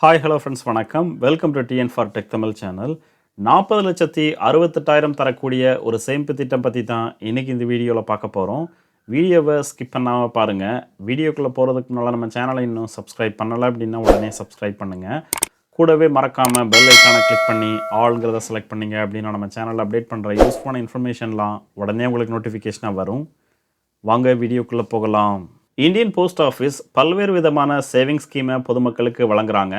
Hi hello friends வணக்கம். Welcome to TN for tech Tamil channel நாற்பது லட்சத்தி அறுபத்தெட்டாயிரம் தரக்கூடிய ஒரு சேமிப்பு திட்டம் பற்றி தான் இன்றைக்கி இந்த வீடியோவில் பார்க்க போகிறோம் வீடியோவை ஸ்கிப் பண்ணாமல் பாருங்கள் வீடியோக்குள்ளே போகிறதுக்கு முன்னால் நம்ம சேனலை இன்னும் சப்ஸ்கிரைப் பண்ணலை அப்படின்னா உடனே சப்ஸ்கிரைப் பண்ணுங்கள் கூடவே மறக்காமல் பெல் ஐக்கானை கிளிக் பண்ணி ஆளுங்கிறத செலக்ட் பண்ணிங்க அப்படின்னா நம்ம சேனலில் அப்டேட் பண்ணுற யூஸ்ஃபுல்லான இன்ஃபர்மேஷன்லாம் உடனே உங்களுக்கு நோட்டிஃபிகேஷனாக வரும். வாங்க வீடியோக்குள்ளே போகலாம். இந்தியன் போஸ்ட் ஆஃபீஸ் பல்வேறு விதமான சேவிங்ஸ் ஸ்கீமை பொதுமக்களுக்கு வழங்குறாங்க.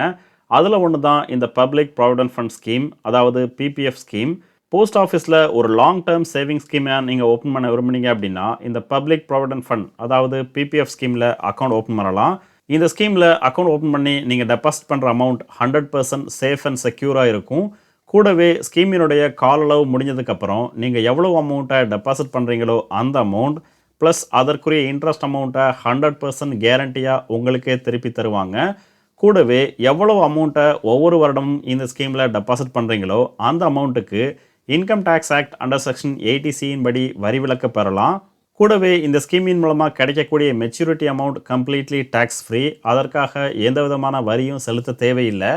அதில் ஒன்று தான் இந்த பப்ளிக் ப்ராவிடன்ட் ஃபண்ட் ஸ்கீம் அதாவது பிபிஎஃப் ஸ்கீம். போஸ்ட் ஆஃபீஸில் ஒரு லாங் டேர்ம் சேவிங்ஸ் ஸ்கீமை நீங்கள் ஓப்பன் பண்ண விரும்புனீங்க அப்படின்னா இந்த பப்ளிக் ப்ராவிடன்ட் ஃபண்ட் அதாவது பிபிஎஃப் ஸ்கீமில் அக்கௌண்ட் ஓப்பன் பண்ணலாம். இந்த ஸ்கீமில் அக்கௌண்ட் ஓப்பன் பண்ணி நீங்கள் டெபாசிட் பண்ணுற amount hundred percent safe and செக்யூராக இருக்கும். கூடவே ஸ்கீமினுடைய கால அளவு முடிஞ்சதுக்கப்புறம் நீங்கள் எவ்வளோ அமௌண்ட்டை டெபாசிட் பண்ணுறீங்களோ அந்த அமௌண்ட் ப்ளஸ் அதற்குரிய இன்ட்ரெஸ்ட் அமௌண்ட்டை ஹண்ட்ரட் பர்சன்ட் கேரண்டியாக உங்களுக்கே திருப்பி தருவாங்க. கூடவே எவ்வளோ அமௌண்ட்டை ஒவ்வொரு வருடமும் இந்த ஸ்கீமில் டெபாசிட் பண்ணுறீங்களோ அந்த அமௌண்ட்டுக்கு income tax act under section எயிட்டிசியின் படி வரி விலக்கு பெறலாம். கூடவே இந்த ஸ்கீமின் மூலமாக கிடைக்கக்கூடிய maturity amount completely tax free அதற்காக எந்த விதமான வரியும் செலுத்த தேவையில்லை.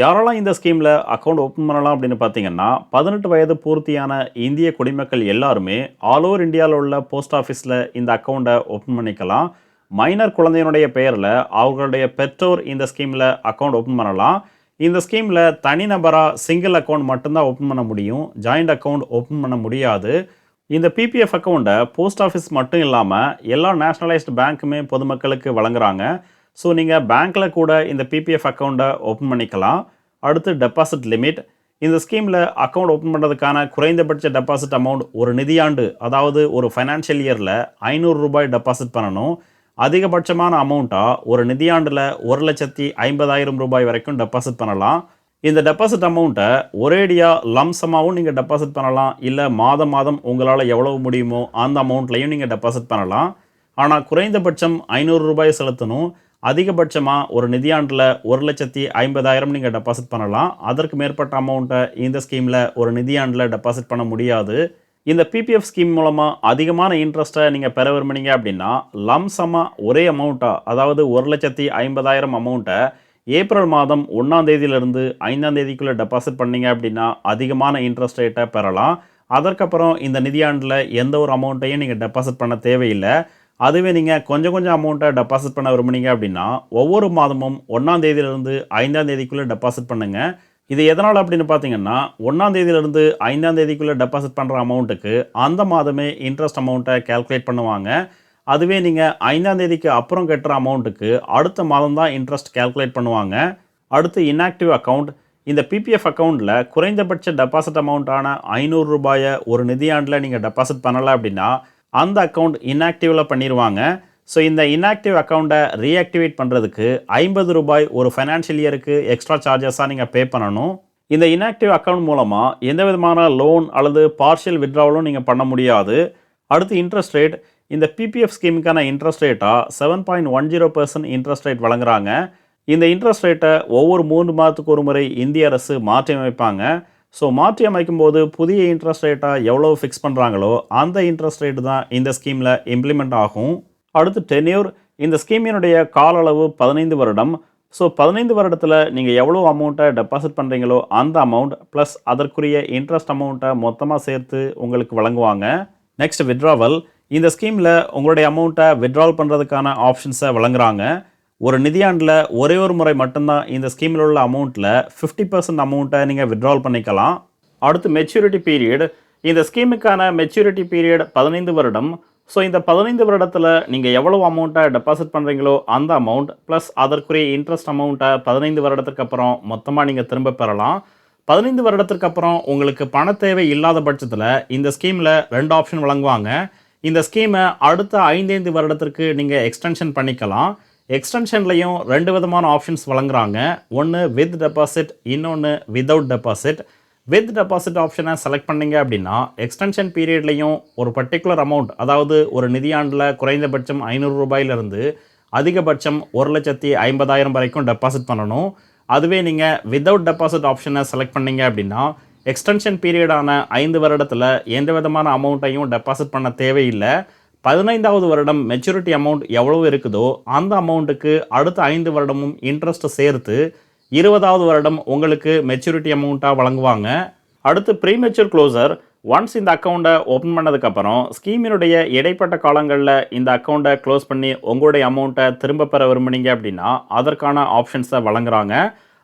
யாரெல்லாம் இந்த ஸ்கீமில் அக்கௌண்ட் ஓப்பன் பண்ணலாம் அப்படின்னு பார்த்தீங்கன்னா பதினெட்டு வயது பூர்த்தியான இந்திய குடிமக்கள் எல்லாருமே ஆல் ஓவர் இந்தியாவில் உள்ள போஸ்ட் ஆஃபீஸில் இந்த அக்கௌண்ட்டை ஓப்பன் பண்ணிக்கலாம். மைனர் குழந்தையினுடைய பெயரில் அவர்களுடைய பெற்றோர் இந்த ஸ்கீமில் அக்கௌண்ட் ஓப்பன் பண்ணலாம். இந்த ஸ்கீமில் தனிநபராக சிங்கிள் அக்கௌண்ட் மட்டும்தான் ஓப்பன் பண்ண முடியும். ஜாயிண்ட் அக்கௌண்ட் ஓப்பன் பண்ண முடியாது. இந்த பிபிஎஃப் அக்கௌண்ட்டை போஸ்ட் ஆஃபீஸ் மட்டும் இல்லாமல் எல்லா நேஷ்னலைஸ்டு பேங்க்குமே பொதுமக்களுக்கு வழங்குறாங்க. ஸோ நீங்கள் பேங்க்கில் கூட இந்த பிபிஎஃப் அக்கௌண்ட்டை ஓப்பன் பண்ணிக்கலாம். அடுத்து டெபாசிட் லிமிட் இந்த ஸ்கீமில் அக்கௌண்ட் ஓப்பன் பண்ணுறதுக்கான குறைந்தபட்ச டெபாசிட் அமௌண்ட் ஒரு நிதியாண்டு அதாவது ஒரு ஃபைனான்ஷியல் இயரில் ஐநூறு ரூபாய் டெபாசிட் பண்ணணும். அதிகபட்சமான அமௌண்ட்டாக ஒரு நிதியாண்டில் ஒரு லட்சத்தி ஐம்பதாயிரம் ரூபாய் வரைக்கும் டெபாசிட் பண்ணலாம். இந்த டெபாசிட் அமௌண்ட்டை ஒரேடியாக லம்சமாகவும் நீங்கள் டெபாசிட் பண்ணலாம். இல்லை மாதம் மாதம் உங்களால் எவ்வளவு முடியுமோ அந்த அமௌண்ட்லையும் நீங்கள் டெபாசிட் பண்ணலாம். ஆனால் குறைந்தபட்சம் ஐநூறு ரூபாய் செலுத்தணும். அதிகபட்சமாக ஒரு நிதியாண்டில் ஒரு லட்சத்தி ஐம்பதாயிரம் நீங்கள் டெபாசிட் பண்ணலாம். அதற்கு மேற்பட்ட அமௌண்ட்டை இந்த ஸ்கீமில் ஒரு நிதியாண்டில் டெபாசிட் பண்ண முடியாது. இந்த பிபிஎஃப் ஸ்கீம் மூலமாக அதிகமான இன்ட்ரெஸ்ட்டை நீங்கள் பெற விரும்புனீங்க அப்படின்னா லம்சமாக ஒரே அமௌண்ட்டாக அதாவது ஒரு லட்சத்தி ஐம்பதாயிரம் அமௌண்ட்டை ஏப்ரல் மாதம் ஒன்றாம் தேதியிலிருந்து ஐந்தாம் தேதிக்குள்ளே டெபாசிட் பண்ணீங்க அப்படின்னா அதிகமான இன்ட்ரெஸ்ட் ரேட்டை பெறலாம். அதற்கப்புறம் இந்த நிதியாண்டில் எந்த ஒரு அமௌண்ட்டையும் நீங்கள் டெபாசிட் பண்ண தேவையில்லை. அதுவே நீங்கள் கொஞ்சம் கொஞ்சம் அமௌண்ட்டை டெபாசிட் பண்ண விரும்புனீங்க அப்படின்னா ஒவ்வொரு மாதமும் ஒன்றாம் தேதியிலிருந்து ஐந்தாம் தேதிக்குள்ளே டெபாசிட் பண்ணுங்கள் இது எதனால் அப்படின்னு பார்த்தீங்கன்னா ஒன்றாம் தேதியிலிருந்து ஐந்தாம் தேதிக்குள்ளே டெபாசிட் பண்ணுற அமௌண்ட்டுக்கு அந்த மாதமே இன்ட்ரெஸ்ட் அமௌண்ட்டை கேல்குலேட் பண்ணுவாங்க. அதுவே நீங்கள் ஐந்தாம் தேதிக்கு அப்புறம் கட்டுற அமௌண்ட்டுக்கு அடுத்த மாதம் தான் இன்ட்ரெஸ்ட் கேல்குலேட் பண்ணுவாங்க. அடுத்து இன்ஆக்டிவ் அக்கௌண்ட் இந்த பிபிஎஃப் அக்கௌண்ட்டில் குறைந்தபட்ச டெபாசிட் அமௌண்ட்டான ஐநூறு ரூபாயை ஒரு நிதியாண்டில் நீங்கள் டெபாசிட் பண்ணலை அப்படின்னா அந்த அக்கௌண்ட் இன்ஆக்டிவில் பண்ணிடுவாங்க ஸோ இந்த இன்ஆக்டிவ் அக்கௌண்ட்டை ரீஆக்டிவேட் பண்ணுறதுக்கு ஐம்பது ரூபாய் ஒரு ஃபைனான்ஷியல் இயருக்கு எக்ஸ்ட்ரா சார்ஜஸாக நீங்கள் பே பண்ணணும். இந்த இன்ஆக்டிவ் அக்கௌண்ட் மூலமாக எந்த விதமான லோன் அல்லது பார்ஷியல் விட்ராவலும் நீங்கள் பண்ண முடியாது. அடுத்து இன்ட்ரெஸ்ட் ரேட் இந்த பிபிஎஃப் ஸ்கீமுக்கான இன்ட்ரெஸ்ட் ரேட்டாக seven point one zero percent interest rate வழங்குறாங்க. இந்த இன்ட்ரெஸ்ட் ரேட்டை ஒவ்வொரு மூன்று மாதத்துக்கு ஒரு முறை இந்திய அரசு மாற்றி அமைப்பாங்க ஸோ மாற்றி அமைக்கும் போது புதிய இன்ட்ரெஸ்ட் ரேட்டாக எவ்வளோ ஃபிக்ஸ் பண்ணுறாங்களோ அந்த இன்ட்ரெஸ்ட் ரேட்டு தான் இந்த ஸ்கீமில் இம்ப்ளிமெண்ட் ஆகும். அடுத்து டென்யூர் இந்த ஸ்கீமினுடைய கால அளவு பதினைந்து வருடம். ஸோ பதினைந்து வருடத்தில் நீங்கள் எவ்வளோ அமௌண்ட்டை டெபாசிட் பண்ணுறீங்களோ அந்த அமௌண்ட் ப்ளஸ் அதற்குரிய இன்ட்ரெஸ்ட் அமௌண்ட்டை மொத்தமாக சேர்த்து உங்களுக்கு வழங்குவாங்க. நெக்ஸ்ட் வித்ட்ராவல் இந்த ஸ்கீமில் உங்களுடைய அமௌண்ட்டை விட்ரால் பண்ணுறதுக்கான ஆப்ஷன்ஸை வழங்குறாங்க. ஒரு நிதியாண்டில் ஒரே ஒரு முறை மட்டும்தான் இந்த ஸ்கீமில் உள்ள அமௌண்ட்டில் ஃபிஃப்டி பர்சன்ட் அமௌண்ட்டை நீங்கள் விட்ரால் பண்ணிக்கலாம். அடுத்து மெச்சூரிட்டி பீரியட் இந்த ஸ்கீமுக்கான மெச்சூரிட்டி பீரியட் பதினைந்து வருடம். ஸோ இந்த பதினைந்து வருடத்தில் நீங்கள் எவ்வளோ அமௌண்ட்டை டெபாசிட் பண்ணுறீங்களோ அந்த அமௌண்ட் ப்ளஸ் அதற்குரிய இன்ட்ரெஸ்ட் அமௌண்ட்டை பதினைந்து வருடத்துக்கு அப்புறம் மொத்தமாக நீங்கள் திரும்ப பெறலாம். பதினைந்து வருடத்திற்கு அப்புறம் உங்களுக்கு பண தேவை இல்லாத பட்சத்தில் இந்த ஸ்கீமில் ரெண்டு ஆப்ஷன் வழங்குவாங்க. இந்த ஸ்கீமை அடுத்த ஐந்தைந்து வருடத்திற்கு நீங்கள் எக்ஸ்டென்ஷன் பண்ணிக்கலாம். எக்ஸ்டென்ஷன்லையும் ரெண்டு விதமான ஆப்ஷன்ஸ் வழங்குறாங்க. ஒன்று வித் டெபாசிட் இன்னொன்று வித்தவுட் டெபாசிட் வித் டெபாசிட் ஆப்ஷனை செலக்ட் பண்ணீங்க அப்படின்னா எக்ஸ்டென்ஷன் பீரியட்லையும் ஒரு பர்டிகுலர் அமௌண்ட் அதாவது ஒரு நிதியாண்டில் குறைந்தபட்சம் ஐநூறு ரூபாயிலிருந்து அதிகபட்சம் ஒரு லட்சத்தி ஐம்பதாயிரம் வரைக்கும் டெபாசிட் பண்ணணும். அதுவே நீங்கள் வித்தவுட் டெபாசிட் ஆப்ஷனை செலக்ட் பண்ணீங்க அப்படின்னா எக்ஸ்டென்ஷன் பீரியடான ஐந்து வருடத்தில் எந்த விதமான அமௌண்ட்டையும் டெபாசிட் பண்ண தேவையில்லை. பதினைந்தாவது வருடம் மெச்சூரிட்டி அமௌண்ட் எவ்வளவு இருக்குதோ அந்த அமௌண்ட்டுக்கு அடுத்த ஐந்து வருடமும் இன்ட்ரெஸ்ட்டை சேர்த்து இருபதாவது வருடம் உங்களுக்கு மெச்சூரிட்டி அமௌண்ட்டாக வழங்குவாங்க. அடுத்து ப்ரீமெச்சூர் க்ளோசர் ஒன்ஸ் இந்த அக்கௌண்ட்டை ஓப்பன் பண்ணதுக்கப்புறம் ஸ்கீமினுடைய இடைப்பட்ட காலங்களில் இந்த அக்கௌண்ட்டை க்ளோஸ் பண்ணி உங்களுடைய அமௌண்ட்டை திரும்ப பெற விரும்புனீங்க அப்படின்னா அதற்கான ஆப்ஷன்ஸை வழங்குறாங்க.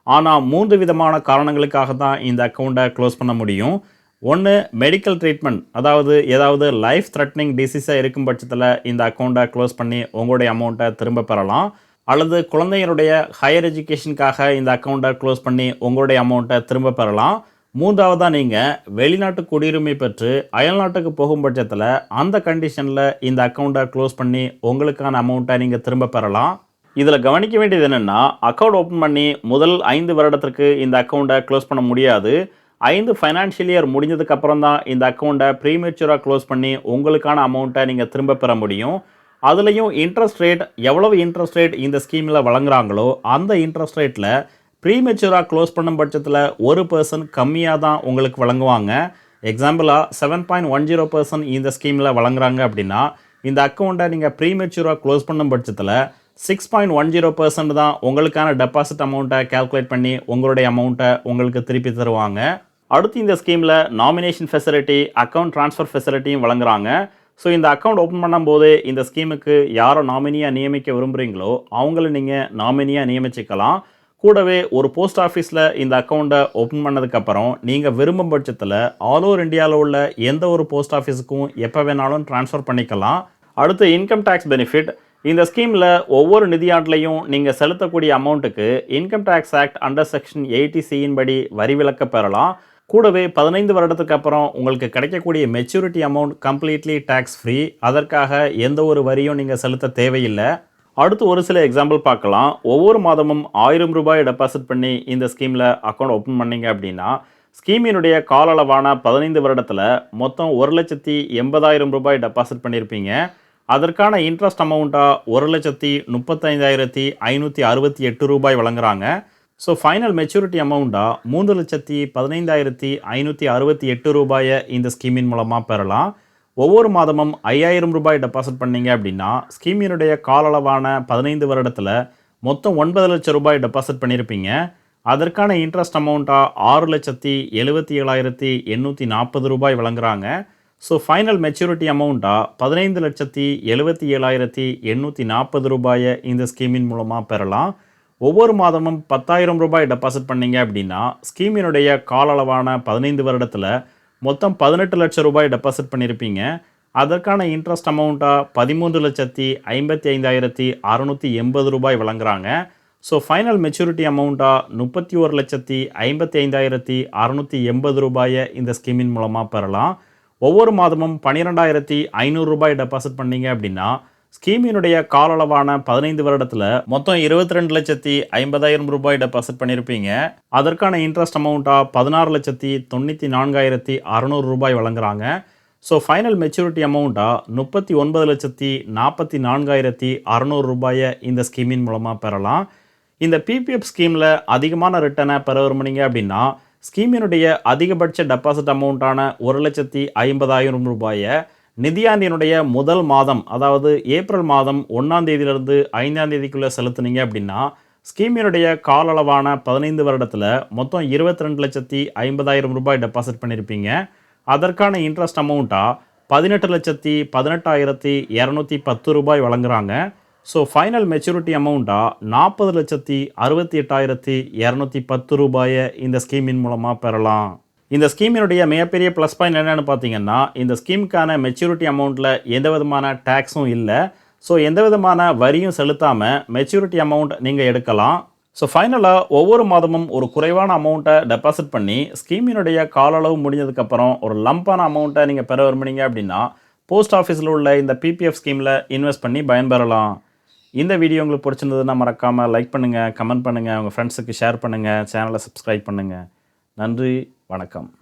ஆனால் மூன்று விதமான காரணங்களுக்காக தான் இந்த அக்கௌண்ட்டை க்ளோஸ் பண்ண முடியும். ஒன்று மெடிக்கல் ட்ரீட்மெண்ட் அதாவது ஏதாவது லைஃப் த்ரெட்னிங் டிசீஸாக இருக்கும் பட்சத்தில் இந்த அக்கௌண்ட்டை க்ளோஸ் பண்ணி உங்களுடைய அமௌண்ட்டை திரும்ப பெறலாம். அல்லது குழந்தைங்களுடைய ஹையர் எஜுகேஷனுக்காக இந்த அக்கௌண்ட்டை க்ளோஸ் பண்ணி உங்களுடைய அமௌண்ட்டை திரும்ப பெறலாம். மூன்றாவதாக நீங்கள் வெளிநாட்டு குடியுரிமை பெற்று அயல்நாட்டுக்கு போகும் பட்சத்தில் அந்த கண்டிஷனில் இந்த அக்கௌண்ட்டை க்ளோஸ் பண்ணி உங்களுக்கான அமௌண்ட்டை நீங்கள் திரும்ப பெறலாம். இதில் கவனிக்க வேண்டியது என்னென்னா அக்கௌண்ட் ஓப்பன் பண்ணி முதல் ஐந்து வருடத்திற்கு இந்த அக்கௌண்ட்டை க்ளோஸ் பண்ண முடியாது. ஐந்து ஃபைனான்ஷியல் இயர் முடிஞ்சதுக்கு அப்புறம் தான் இந்த அக்கௌண்ட்டை ப்ரீமெச்சூராக க்ளோஸ் பண்ணி உங்களுக்கான அமௌண்ட்டை நீங்கள் திரும்ப பெற முடியும். அதுலேயும் இன்ட்ரெஸ்ட் ரேட் எவ்வளவு இன்ட்ரெஸ்ட் ரேட் இந்த ஸ்கீமில் வழங்குறாங்களோ அந்த இன்ட்ரெஸ்ட் ரேட்டில் ப்ரீமெச்சூராக க்ளோஸ் பண்ணும் பட்சத்தில் ஒரு பர்சன்ட் கம்மியாக தான் உங்களுக்கு வழங்குவாங்க. எக்ஸாம்பிளாக seven point one zero percent இந்த ஸ்கீமில் வழங்குறாங்க அப்படின்னா இந்த அக்கௌண்ட்டை நீங்கள் ப்ரீமெச்சூராக க்ளோஸ் பண்ணும் பட்சத்தில் six point one zero percent தான் உங்களுக்கான டெபாசிட் அமௌண்ட்டை கேல்குலேட் பண்ணி உங்களுடைய அமௌண்ட்டை உங்களுக்கு திருப்பி தருவாங்க. அடுத்து இந்த ஸ்கீமில் நாமினேஷன் ஃபெசிலிட்டி அக்கௌண்ட் ட்ரான்ஸ்ஃபர் ஃபெசிலிட்டியும் வழங்குறாங்க. ஸோ இந்த அக்கௌண்ட் ஓப்பன் பண்ணும்போது இந்த ஸ்கீமுக்கு யாரை நாமினியாக நியமிக்க விரும்புகிறீங்களோ அவங்கள நீங்கள் நாமினியாக நியமிச்சிக்கலாம். கூடவே ஒரு போஸ்ட் ஆஃபீஸில் இந்த அக்கௌண்ட்டை ஓப்பன் பண்ணதுக்கப்புறம் நீங்கள் விரும்பும் பட்சத்தில் ஆல் ஓவர் இந்தியாவில் உள்ள எந்த ஒரு போஸ்ட் ஆஃபீஸுக்கும் எப்போ வேணாலும் ட்ரான்ஸ்ஃபர் பண்ணிக்கலாம். அடுத்து இன்கம் டேக்ஸ் பெனிஃபிட் இந்த ஸ்கீமில் ஒவ்வொரு நிதியாண்டுலையும் நீங்கள் செலுத்தக்கூடிய அமௌண்ட்டுக்கு income tax act under section eighty சியின் படி வரி விலக்க பெறலாம். கூடவே பதினைந்து வருடத்துக்கு அப்புறம் உங்களுக்கு கிடைக்கக்கூடிய maturity amount completely tax free அதற்காக எந்த ஒரு வரியும் நீங்கள் செலுத்த தேவையில்லை. அடுத்து ஒரு சில எக்ஸாம்பிள் பார்க்கலாம். ஒவ்வொரு மாதமும் ஆயிரம் ரூபாய் டெபாசிட் பண்ணி இந்த ஸ்கீமில் அக்கௌண்ட் ஓப்பன் பண்ணீங்க அப்படின்னா ஸ்கீமினுடைய கால அளவான பதினைந்து வருடத்தில் மொத்தம் ஒரு லட்சத்தி எண்பதாயிரம் ரூபாய் டெபாசிட் பண்ணியிருப்பீங்க அதற்கான இன்ட்ரெஸ்ட் அமௌண்ட்டாக ஒரு லட்சத்தி முப்பத்தைந்தாயிரத்தி ஐநூற்றி அறுபத்தி எட்டு ரூபாய் வழங்குறாங்க. ஸோ ஃபைனல் மெச்சூரிட்டி அமௌண்ட்டாக மூன்று லட்சத்தி பதினைந்தாயிரத்தி ஐநூற்றி அறுபத்தி எட்டு ரூபாயை இந்த ஸ்கீமின் மூலமாக பெறலாம். ஒவ்வொரு மாதமும் ஐயாயிரம் ரூபாய் டெபாசிட் பண்ணீங்க அப்படின்னா ஸ்கீமினுடைய காலளவான பதினைந்து வருடத்தில் மொத்தம் ஒன்பது லட்சம் ரூபாய் டெபாசிட் பண்ணியிருப்பீங்க அதற்கான இன்ட்ரெஸ்ட் அமௌண்ட்டாக ஆறு லட்சத்தி எழுபத்தி ஏழாயிரத்தி எண்ணூற்றி நாற்பது ரூபாய் வழங்குறாங்க. ஸோ ஃபைனல் மெச்சூரிட்டி அமௌண்ட்டாக பதினைந்து லட்சத்தி எழுபத்தி ஏழாயிரத்தி எண்ணூற்றி நாற்பது ரூபாயை இந்த ஸ்கீமின் மூலமாக பெறலாம். ஒவ்வொரு மாதமும் பத்தாயிரம் ரூபாய் டெபாசிட் பண்ணீங்க அப்படின்னா ஸ்கீமினுடைய கால அளவான பதினைந்து வருடத்தில் மொத்தம் பதினெட்டு லட்சம் ரூபாய் டெபாசிட் பண்ணியிருப்பீங்க அதற்கான இன்ட்ரெஸ்ட் அமௌண்ட்டாக பதிமூன்று லட்சத்தி ஐம்பத்தி ஐந்தாயிரத்தி அறநூற்றி எண்பது ரூபாய் வழங்குறாங்க. ஸோ ஃபைனல் மெச்சூரிட்டி அமௌண்ட்டாக முப்பத்தி ஒரு லட்சத்தி ஐம்பத்தி ஐந்தாயிரத்தி அறநூற்றி எண்பது ரூபாயை இந்த ஸ்கீமின் மூலமாக பெறலாம். ஒவ்வொரு மாதமும் பன்னிரெண்டாயிரத்தி ஐநூறு ரூபாய் டெபாசிட் பண்ணீங்க அப்படின்னா ஸ்கீமினுடைய கால அளவான பதினைந்து வருடத்தில் மொத்தம் இருபத்தி ரெண்டு லட்சத்தி ஐம்பதாயிரம் ரூபாய் டெபாசிட் பண்ணியிருப்பீங்க அதற்கான இன்ட்ரெஸ்ட் அமௌண்ட்டாக பதினாறு லட்சத்தி தொண்ணூற்றி நான்காயிரத்தி அறநூறு ரூபாய் வழங்குறாங்க. ஸோ ஃபைனல் மெச்சூரிட்டி அமௌண்ட்டாக முப்பத்தி ஒன்பது லட்சத்தி நாற்பத்தி நான்காயிரத்தி அறநூறு ரூபாயை இந்த ஸ்கீமின் மூலமாக பெறலாம். இந்த பிபிஎஃப் ஸ்கீமில் அதிகமான ரிட்டனை பெற விரும்புனீங்க அப்படின்னா ஸ்கீமினுடைய அதிகபட்ச டெபாசிட் அமௌண்ட்டான ஒரு லட்சத்தி ஐம்பதாயிரம் ரூபாயை நிதியாண்டினுடைய முதல் மாதம் அதாவது ஏப்ரல் மாதம் ஒன்றாம் தேதியிலிருந்து ஐந்தாம் தேதிக்குள்ளே செலுத்துனீங்க அப்படின்னா ஸ்கீமினுடைய கால அளவான பதினைந்து வருடத்தில் மொத்தம் இருபத்தி ரெண்டு லட்சத்தி ஐம்பதாயிரம் ரூபாய் டெபாசிட் பண்ணியிருப்பீங்க அதற்கான இன்ட்ரெஸ்ட் அமௌண்ட்டாக பதினெட்டு லட்சத்தி பதினெட்டாயிரத்தி இரநூத்தி பத்து ரூபாய் வழங்குகிறாங்க ஸோ ஃபைனல் மெச்சூரிட்டி அமௌண்ட்டாக நாற்பது லட்சத்தி அறுபத்தி எட்டாயிரத்தி இரநூத்தி பத்து ரூபாயை இந்த ஸ்கீமின் மூலமாக பெறலாம். இந்த ஸ்கீமினுடைய மிகப்பெரிய ப்ளஸ் பாயிண்ட் என்னென்னு பார்த்தீங்கன்னா இந்த ஸ்கீமுக்கான மெச்சூரிட்டி அமௌண்ட்டில் எந்த விதமான டேக்ஸும் இல்லை. ஸோ எந்த விதமான வரியும் செலுத்தாமல் மெச்சூரிட்டி அமௌண்ட் நீங்கள் எடுக்கலாம். ஸோ ஃபைனலாக ஒவ்வொரு மாதமும் ஒரு குறைவான அமௌண்ட்டை டெபாசிட் பண்ணி ஸ்கீமினுடைய கால அளவு முடிஞ்சதுக்கப்புறம் ஒரு லம்பான அமௌண்ட்டை நீங்கள் பெற விரும்புனீங்க அப்படின்னா போஸ்ட் ஆஃபீஸில் உள்ள இந்த பிபிஎஃப் ஸ்கீமில் இன்வெஸ்ட் பண்ணி பயன்பெறலாம். இந்த வீடியோ உங்களுக்கு பிடிச்சிருந்ததுன்னா மறக்காமல் லைக் பண்ணுங்கள் கமெண்ட் பண்ணுங்கள் உங்கள் ஃப்ரெண்ட்ஸுக்கு ஷேர் பண்ணுங்கள் சேனலை சப்ஸ்கிரைப் பண்ணுங்கள் நன்றி. வணக்கம்.